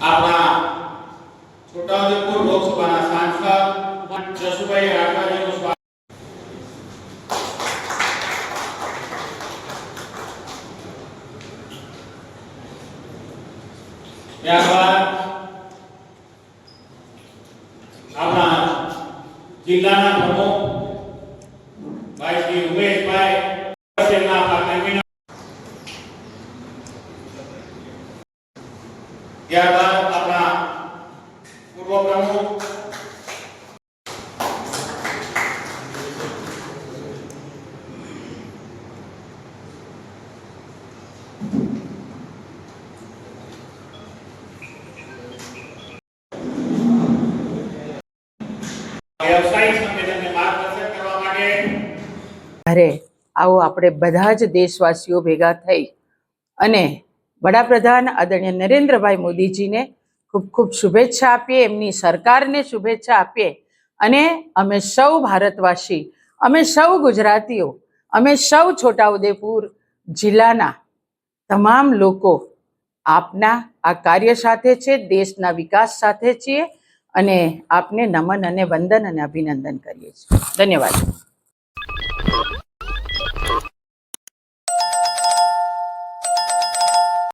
આપણા છોટાઉદેપુર લોકસભાના સાંસદ જસુભાઈ રાઠવાજીનું સ્વાગત ત્યારબાદ આપણા જિલ્લાના પ્રમુખ ત્યારબાદ આપણા પૂર્વ પ્રમુખ અરે આવો આપણે બધા જ દેશવાસીઓ ભેગા થઈ અને વડાપ્રધાન આદરણીય નરેન્દ્રભાઈ મોદીજીને ખૂબ ખૂબ શુભેચ્છા આપીએ, એમની સરકારને શુભેચ્છા આપીએ અને અમે સૌ ભારતવાસી, અમે સૌ ગુજરાતીઓ, અમે સૌ છોટાઉદેપુર જિલ્લાના તમામ લોકો આપના આ કાર્ય સાથે છે, દેશના વિકાસ સાથે છીએ અને આપને નમન અને વંદન અને અભિનંદન કરીએ છીએ. ધન્યવાદ.